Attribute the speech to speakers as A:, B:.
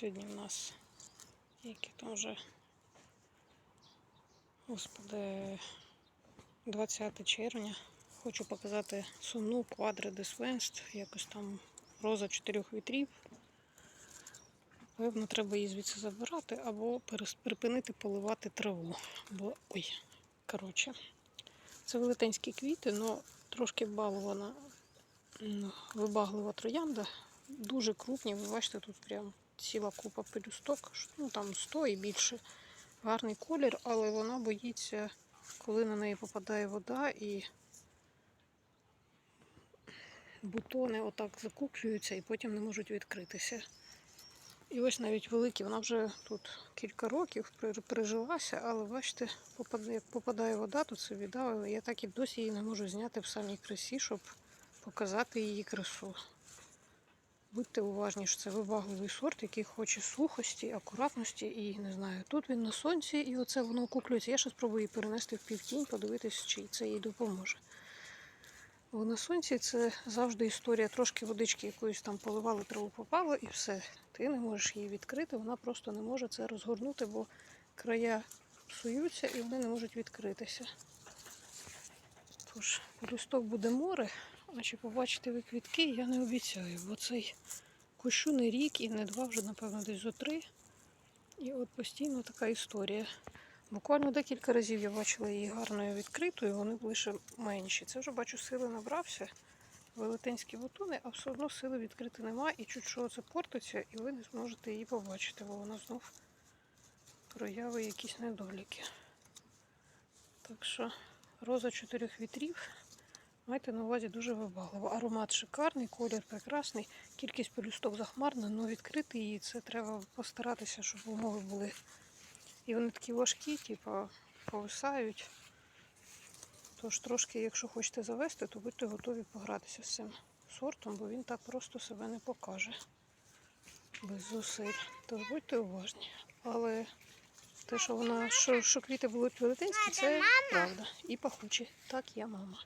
A: Сьогодні в нас які там вже, господи, 20 червня. Хочу показати сумну квадри Десвенст, якось там роза чотирьох вітрів. Певно, треба її звідси забирати або припинити поливати траву. Бо ой, коротше, це велетенські квіти, але трошки балована вибаглива троянда. Дуже крупні, ви бачите, тут прям ціла купа пелюсток, ну там 100 і більше. Гарний колір, але вона боїться, коли на неї попадає вода і бутони отак закуклюються і потім не можуть відкритися. І ось навіть великі, вона вже тут кілька років при- прижилася, але бачите, як попадає вода, то це біда. Я так і досі її не можу зняти в самій красі, щоб показати її красу. Будьте уважні, що це вибагливий сорт, який хоче сухості, акуратності і не знаю. Тут він на сонці, і оце воно окуклюється. Я ще спробую її перенести в півтінь, подивитись, чи це їй допоможе. Бо на сонці це завжди історія трошки водички якоїсь там поливали, траву попало і все. Ти не можеш її відкрити, вона просто не може це розгорнути, бо края псуються і вони не можуть відкритися. Тож, листок буде море, а чи побачите ви квітки, я не обіцяю, бо цей кущу не рік і не два, вже, напевно, десь зо три. І от постійно така історія. Буквально декілька разів я бачила її гарною відкритою, вони були ще менші. Це вже бачу, сили набрався, велетенські бутони, а все одно сили відкрити нема, і чуть що це портиться, і ви не зможете її побачити, бо вона знов прояви якісь недоліки. Так що роза чотирьох вітрів. Майте на увазі дуже вибагливо. Аромат шикарний, колір прекрасний, кількість пелюсток захмарна, але відкрити її це треба постаратися, щоб умови були. І вони такі важкі, типу, повисають. Тож трошки, якщо хочете завести, то будьте готові погратися з цим сортом, бо він так просто себе не покаже без зусиль. Тож будьте уважні. Але те, що вона, що, що квіти будуть велетенські, це правда. І пахучі. Так, я мама.